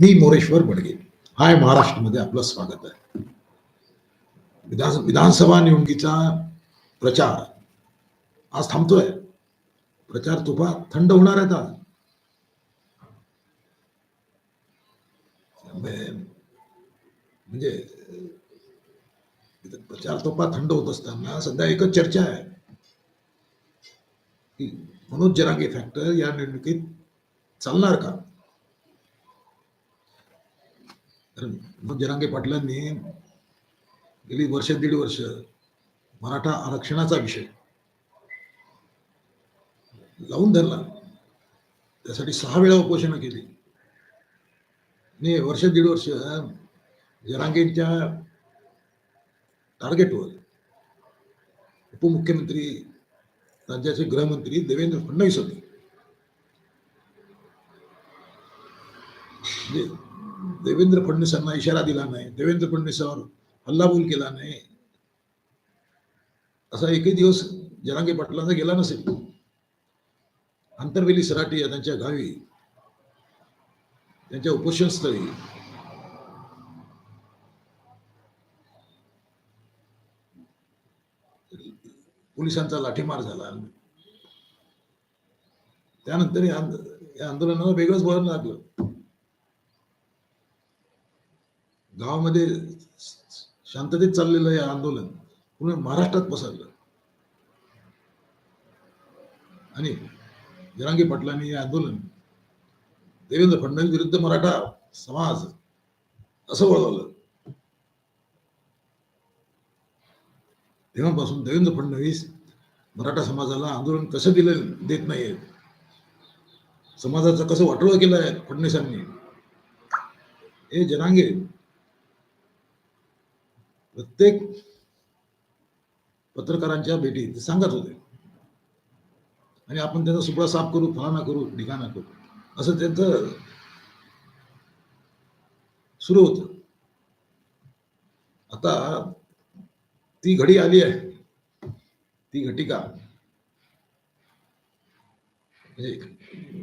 मी मोरेश्वर बडगे. हाय महाराष्ट्रमध्ये आपलं स्वागत आहे. विधान विधानसभा निवडणुकीचा प्रचार. आज थांबतोय. प्रचार तुफा थंड होणार आहेत आज. म्हणजे प्रचार तोफा थंड होत असताना सध्या एकच चर्चा आहे. की मनोज जरांगे फॅक्टर या निवडणुकीत चालणार का? कारण जरांगे पाटलांनी गेली वर्ष दीड वर्ष मराठा आरक्षणाचा विषय लावून धरला. त्यासाठी सहा वेळा उपोषणं केली. आणि वर्ष दीड वर्ष जरांगेंच्या टार्गेटवर उपमुख्यमंत्री राज्याचे गृहमंत्री देवेंद्र फडणवीस होते. म्हणजे देवेंद्र फडणवीसांना इशारा दिला नाही देवेंद्र फडणवीसांवर हल्लाबोल केला नाही. असा एकही दिवस जरांगे पाटलांचा गेला नसेल. आंतरवेली सराटी या त्यांच्या गावी त्यांच्या उपोषणस्थळी. पोलिसांचा लाठीमार झाला. त्यानंतर या या आंदोलनाला वेगळंच वळण लागलं. गावामध्ये शांततेत चाललेलं हे आंदोलन पूर्ण महाराष्ट्रात पसरलं. आणि जरांगी पाटलांनी हे आंदोलन देवेंद्र फडणवीस विरुद्ध मराठा समाज असं वळवलं. तेव्हापासून देवेंद्र फडणवीस मराठा समाजाला आंदोलन कसं दिलं देत नाहीये? समाजाचं कसं वाटोळं केलं आहे फडणवीसांनी? हे जनांगे प्रत्येक पत्रकारांच्या भेटीत सांगत होते. आणि आपण त्याचा सुपडा साफ करू फलाना करू ठिकाणा करू. असं त्यांचं सुरू होत. आता ती घडी आली आहे. ती घटिका. म्हणजे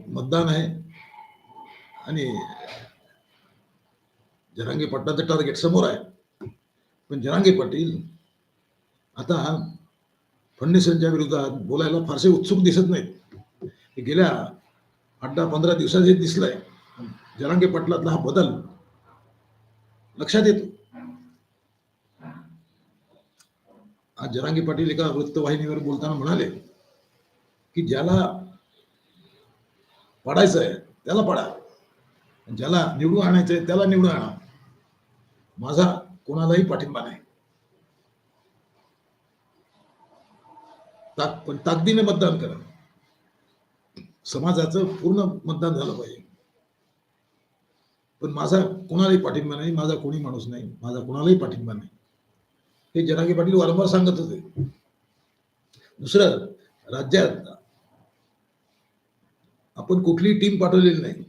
मतदान आहे. आणि जरांगी पाटलाचं टार्गेट समोर आहे. पण जरांगे पाटील आता फडणवीसांच्या विरोधात बोलायला फारसे उत्सुक दिसत नाहीत. हे गेल्या आठ दहा पंधरा दिवसात हे दिसलंय. जरांगे पाटलातला हा बदल लक्षात येतो. आज जरांगे पाटील एका वृत्तवाहिनीवर बोलताना म्हणाले की ज्याला पडायचं आहे त्याला पडा. ज्याला निवडून आणायचंय त्याला निवडून आणा. माझा कोणालाही पाठिंबा नाही. ताक पण ताकदीने मतदान करा. समाजाचं पूर्ण मतदान झालं पाहिजे. पण माझा कोणालाही पाठिंबा नाही माझा कोणी माणूस नाही माझा कोणालाही पाठिंबा नाही. हे जनागे पाटील वारंवार सांगत होते दुसरं राज्यात आपण कुठलीही टीम पाठवलेली नाही.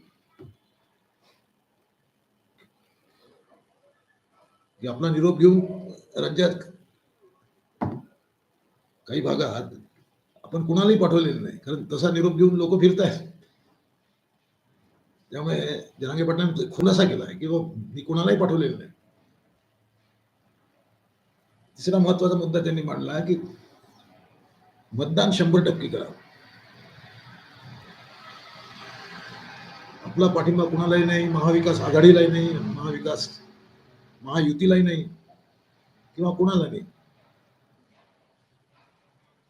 की आपला निरोप घेऊन राज्यात काही भागात आपण कुणालाही पाठवलेलं नाही. कारण तसा निरोप घेऊन लोक फिरत आहेत त्यामुळे पाटलांनी खुलासा केला आहे की मी कुणालाही पाठवलेलं नाही. तिसरा महत्वाचा मुद्दा त्यांनी मांडला की मतदान शंभर टक्के करा. आपला पाठिंबा कुणालाही नाही, महाविकास आघाडीलाही नाही, महाविकास महायुतीलाही नाही किंवा कोणाला नाही.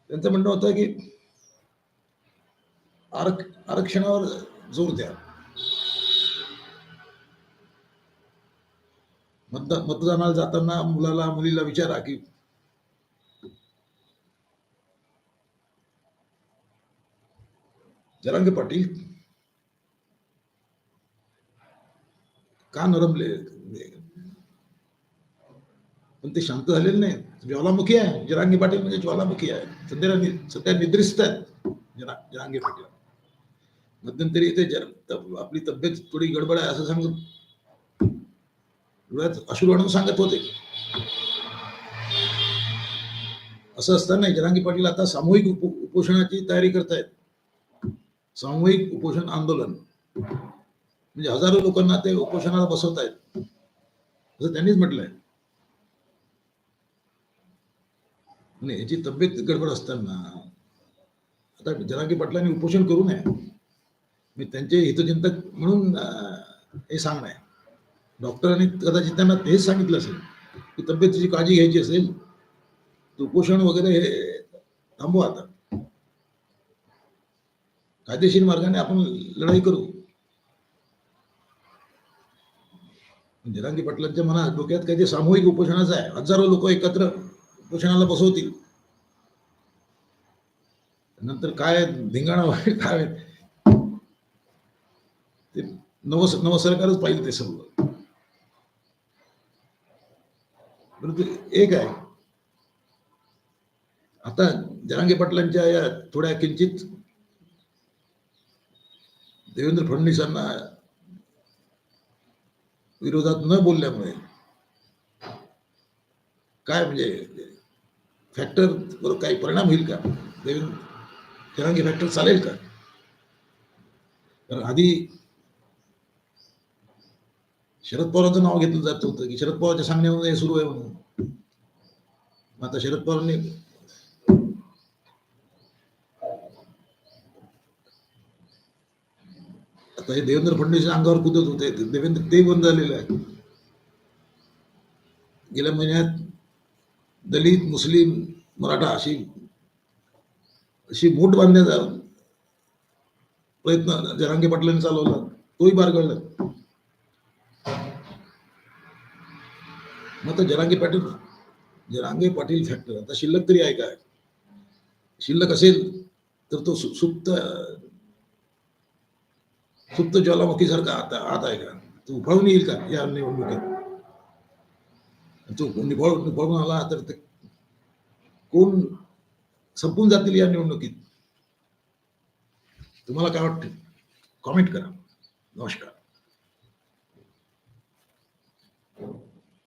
त्यांचं म्हणणं होतं की आरक आरक्षणावर जोर द्या. मतदा मतदानाला जाताना मुलाला मुलीला विचारा की जरांगे पाटील का नरमले? पण ते शांत झालेले नाही ज्वालामुखी आहे. जरांगी पाटील म्हणजे ज्वालामुखी आहे. सध्या नि- सध्या निद्रिस्त आहेत. जरा जरांगे पाटील. मध्यंतरी ते जर आपली तब्येत थोडी गडबड आहे असं सांगत डोळ्यात अश्रू आणून सांगत होते. असं असताना जरांगी पाटील आता सामूहिक उप उपोषणाची तयारी करतायत. सामूहिक उपोषण आंदोलन. म्हणजे हजारो लोकांना ते उपोषणाला बसवतायत. असं त्यांनीच म्हटलंय. आणि याची तब्येत गडबड असताना आता जरांगी पाटलांनी उपोषण करू नये. मी त्यांचे हितचिंतक म्हणून हे सांगणं आहे. डॉक्टरांनी कदाचित त्यांना हेच सांगितलं असेल की तब्येतीची काळजी घ्यायची असेल तर उपोषण वगैरे हे थांबवा आता. कायदेशीर मार्गाने आपण लढाई करू. जनांगी पाटलांच्या मनात डोक्यात काही ते सामूहिक उपोषणाचं आहे. हजारो लोक एकत्र उपोषणाला बसवतील. नंतर काय धिंगाणा वगैरे काय ते नव नव सरकारच पाहिजे ते सर्व. परंतु एक आहे आता जरांगे पाटलांच्या या थोड्या किंचित देवेंद्र फडणवीसांना विरोधात न बोलल्यामुळे काय म्हणजे फॅक्टर काही परिणाम होईल का? देवेंद्र फॅक्टर चालेल का? कारण आधी शरद पवारांचं नाव घेतलं जात होतं की शरद पवारच्या सांगण्यावरून हे सुरू आहे म्हणून. मग आता शरद पवारांनी आता हे देवेंद्र फडणवीस अंगावर कुदत होते. देवेंद्र ते बंद झालेलं आहे. गेल्या महिन्यात दलित मुस्लिम मराठा अशी अशी मूठ बांधण्याचा प्रयत्न जरांगे पाटलांनी चालवला. तोही पार कळला. मग आता जरांगे पाटील जरांगे पाटील फॅक्टर आता शिल्लक तरी आहे काय? शिल्लक असेल तर तो सु- सुप्त सुप्त ज्वालामुखी सारखा आता आत आहे का? तो उफाळून येईल का या निवडणुकीत? तो निभाव निफाळून आला तर ते कोण संपून जातील या निवडणुकीत? तुम्हाला काय वाटतं? कॉमेंट करा. नमस्कार.